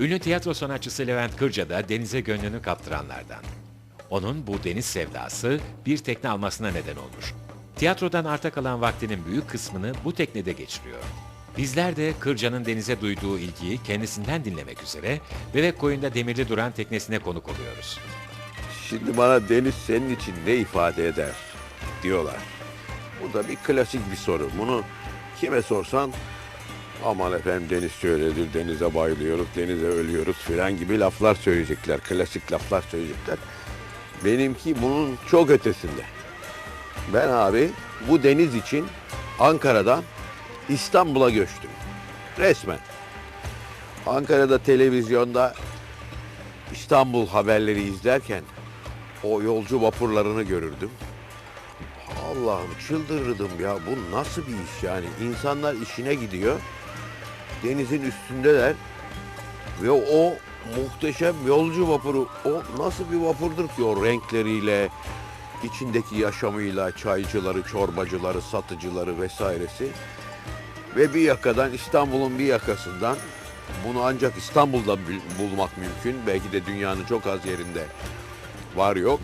Ünlü tiyatro sanatçısı Levent Kırca da denize gönlünü kaptıranlardan. Onun bu deniz sevdası bir tekne almasına neden olmuş. Tiyatrodan arta kalan vaktinin büyük kısmını bu teknede geçiriyor. Bizler de Kırca'nın denize duyduğu ilgiyi kendisinden dinlemek üzere Bebek Koyun'da demirli duran teknesine konuk oluyoruz. Şimdi bana deniz senin için ne ifade eder diyorlar. Bu da bir klasik bir soru. Bunu kime sorsan aman efendim deniz şöyledir, denize bayılıyoruz, denize ölüyoruz filan gibi laflar söyleyecekler. Klasik laflar söyleyecekler. Benimki bunun çok ötesinde. Ben abi bu deniz için Ankara'dan İstanbul'a göçtüm. Resmen. Ankara'da televizyonda İstanbul haberleri izlerken o yolcu vapurlarını görürdüm. Allah'ım çıldırırdım ya bu nasıl bir iş yani insanlar işine gidiyor denizin üstündeler ve o muhteşem yolcu vapuru o nasıl bir vapurdur ki o renkleriyle içindeki yaşamıyla çaycıları, çorbacıları, satıcıları vesairesi ve bir yakadan İstanbul'un bir yakasından bunu ancak İstanbul'da bul- bulmak mümkün. Belki de dünyanın çok az yerinde var yok.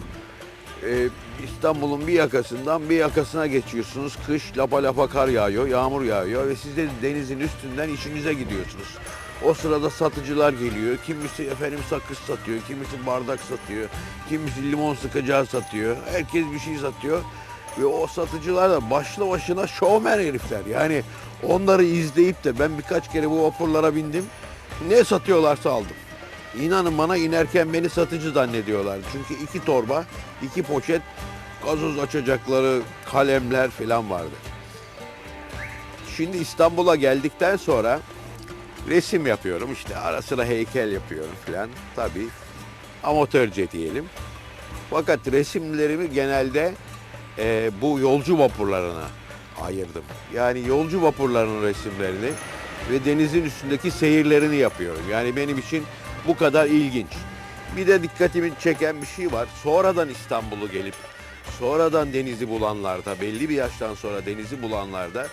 Ee, İstanbul'un bir yakasından bir yakasına geçiyorsunuz. Kış lapa lapa kar yağıyor, yağmur yağıyor ve siz de denizin üstünden işinize gidiyorsunuz. O sırada satıcılar geliyor. Kimisi efendim sakız satıyor, kimisi bardak satıyor, kimisi limon sıkacağı satıyor. Herkes bir şey satıyor. Ve o satıcılar da başlı başına şovmen herifler. Yani onları izleyip de ben birkaç kere bu vapurlara bindim. Ne satıyorlarsa aldım. İnanın bana inerken beni satıcı zannediyorlar. Çünkü iki torba, iki poşet gazoz açacakları, kalemler falan vardı. Şimdi İstanbul'a geldikten sonra resim yapıyorum. İşte ara sıra heykel yapıyorum falan. Tabii amatörce diyelim. Fakat resimlerimi genelde e, bu yolcu vapurlarına ayırdım. Yani yolcu vapurlarının resimlerini ve denizin üstündeki seyirlerini yapıyorum. Yani benim için bu kadar ilginç. Bir de dikkatimi çeken bir şey var. Sonradan İstanbul'u gelip sonradan denizi bulanlarda, belli bir yaştan sonra denizi bulanlarda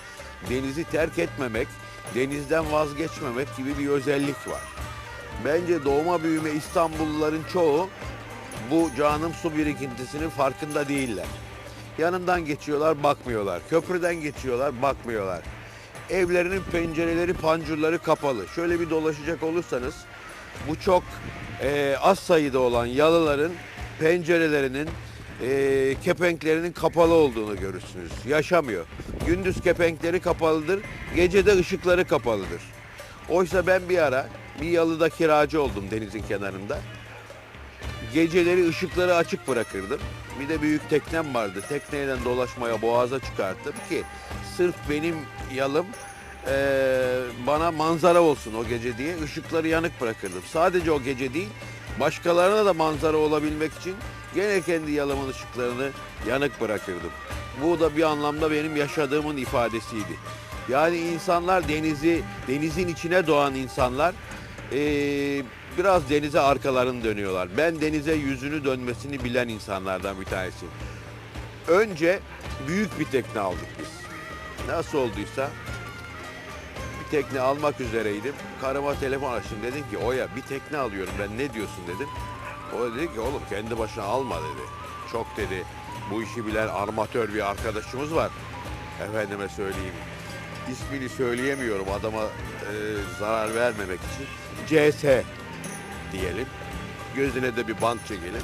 denizi terk etmemek, denizden vazgeçmemek gibi bir özellik var. Bence doğma büyüme İstanbulluların çoğu bu canım su birikintisinin farkında değiller. Yanından geçiyorlar, bakmıyorlar. Köprüden geçiyorlar, bakmıyorlar. Evlerinin pencereleri, pancurları kapalı. Şöyle bir dolaşacak olursanız bu çok e, az sayıda olan yalıların pencerelerinin, e, kepenklerinin kapalı olduğunu görürsünüz. Yaşamıyor. Gündüz kepenkleri kapalıdır, gece de ışıkları kapalıdır. Oysa ben bir ara bir yalıda kiracı oldum denizin kenarında. Geceleri ışıkları açık bırakırdım. Bir de büyük teknem vardı. Tekneyle dolaşmaya boğaza çıkarttım ki sırf benim yalım eee, bana manzara olsun o gece diye ışıkları yanık bırakırdım. Sadece o gece değil, başkalarına da manzara olabilmek için gene kendi yalımın ışıklarını yanık bırakırdım. Bu da bir anlamda benim yaşadığımın ifadesiydi. Yani insanlar denizi, denizin içine doğan insanlar eee, biraz denize arkalarını dönüyorlar. Ben denize yüzünü dönmesini bilen insanlardan bir tanesiyim. Önce büyük bir tekne aldık biz. Nasıl olduysa tekne almak üzereydim. Karıma telefon açtım. Dedim ki Oya bir tekne alıyorum ben ne diyorsun dedim. O dedi ki oğlum kendi başına alma dedi. Çok dedi bu işi bilen armatör bir arkadaşımız var. Efendime söyleyeyim. İsmini söyleyemiyorum adama e, zarar vermemek için. CS diyelim. Gözüne de bir bant çekelim.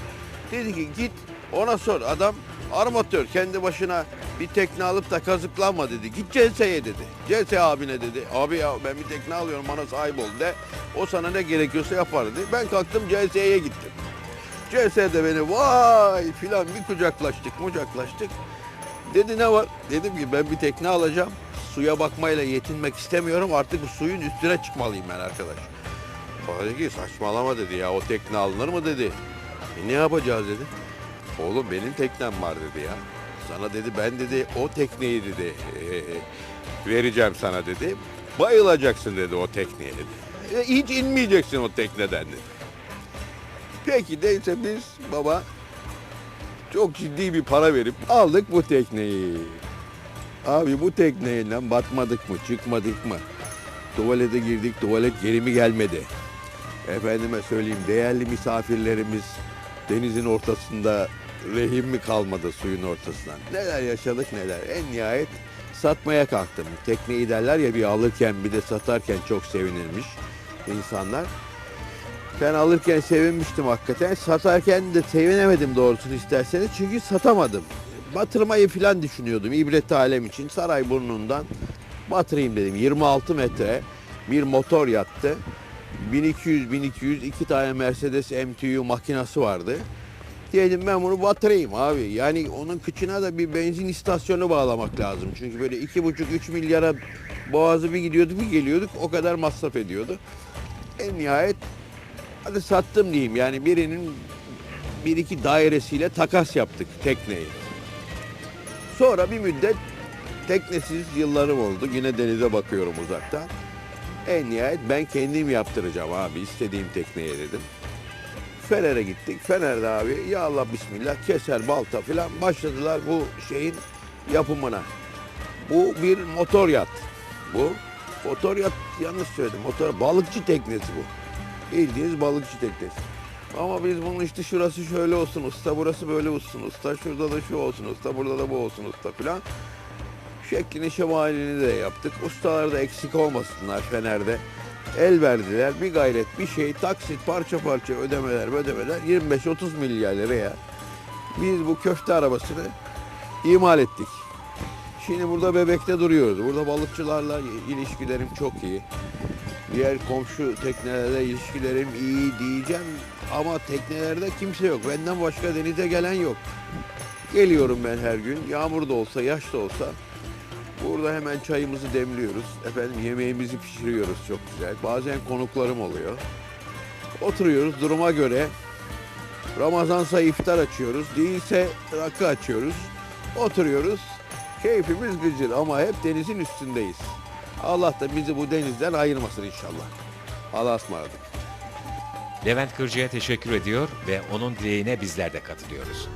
Dedi ki git ona sor. Adam armatör kendi başına bir tekne alıp da kazıklanma dedi. Git CS'ye dedi. CS abine dedi. Abi ya ben bir tekne alıyorum bana sahip ol de. O sana ne gerekiyorsa yapar dedi. Ben kalktım CS'ye gittim. CS'de beni vay filan bir kucaklaştık mucaklaştık. Dedi ne var? Dedim ki ben bir tekne alacağım. Suya bakmayla yetinmek istemiyorum. Artık bu suyun üstüne çıkmalıyım ben arkadaş. O dedi ki saçmalama dedi ya o tekne alınır mı dedi. E ne yapacağız dedi. Oğlum benim teknem var dedi ya. Sana dedi ben dedi o tekneyi dedi e, vereceğim sana dedi. Bayılacaksın dedi o tekneye dedi. E, hiç inmeyeceksin o tekneden dedi. Peki neyse biz baba çok ciddi bir para verip aldık bu tekneyi. Abi bu tekneyle batmadık mı çıkmadık mı? Tuvalete girdik tuvalet geri mi gelmedi? Efendime söyleyeyim değerli misafirlerimiz denizin ortasında rehim mi kalmadı suyun ortasından. Neler yaşadık neler. En nihayet satmaya kalktım. Tekneyi derler ya bir alırken bir de satarken çok sevinirmiş insanlar. Ben alırken sevinmiştim hakikaten. Satarken de sevinemedim doğrusunu isterseniz. Çünkü satamadım. Batırmayı falan düşünüyordum ibret alem için. Sarayburnu'ndan batırayım dedim. 26 metre bir motor yattı. 1200-1200 iki tane Mercedes MTU makinası vardı. Dedim ben bunu batırayım abi. Yani onun kıçına da bir benzin istasyonu bağlamak lazım. Çünkü böyle iki buçuk üç milyara boğazı bir gidiyorduk bir geliyorduk. O kadar masraf ediyordu. En nihayet hadi sattım diyeyim. Yani birinin bir iki dairesiyle takas yaptık tekneyi. Sonra bir müddet teknesiz yıllarım oldu. Yine denize bakıyorum uzaktan. En nihayet ben kendim yaptıracağım abi istediğim tekneye dedim. Fener'e gittik. Fener'de abi ya Allah bismillah keser balta falan başladılar bu şeyin yapımına. Bu bir motor yat. Bu motor yat yanlış söyledim. Motor balıkçı teknesi bu. Bildiğiniz balıkçı teknesi. Ama biz bunun işte şurası şöyle olsun usta, burası böyle olsun usta, şurada da şu olsun usta, burada da bu olsun usta filan. Şeklini şemalini de yaptık. Ustalar da eksik olmasınlar Fener'de. El verdiler. Bir gayret bir şey taksit parça parça ödemeler ödemeler 25-30 milyar liraya biz bu köfte arabasını imal ettik. Şimdi burada Bebek'te duruyoruz. Burada balıkçılarla ilişkilerim çok iyi. Diğer komşu teknelerle ilişkilerim iyi diyeceğim ama teknelerde kimse yok. Benden başka denize gelen yok. Geliyorum ben her gün. Yağmur da olsa, yaş da olsa. Burada hemen çayımızı demliyoruz. Efendim yemeğimizi pişiriyoruz çok güzel. Bazen konuklarım oluyor. Oturuyoruz duruma göre. Ramazansa iftar açıyoruz. Değilse rakı açıyoruz. Oturuyoruz. Keyfimiz güzel ama hep denizin üstündeyiz. Allah da bizi bu denizden ayırmasın inşallah. Allah'a ısmarladık. Levent Kırca'ya teşekkür ediyor ve onun dileğine bizler de katılıyoruz.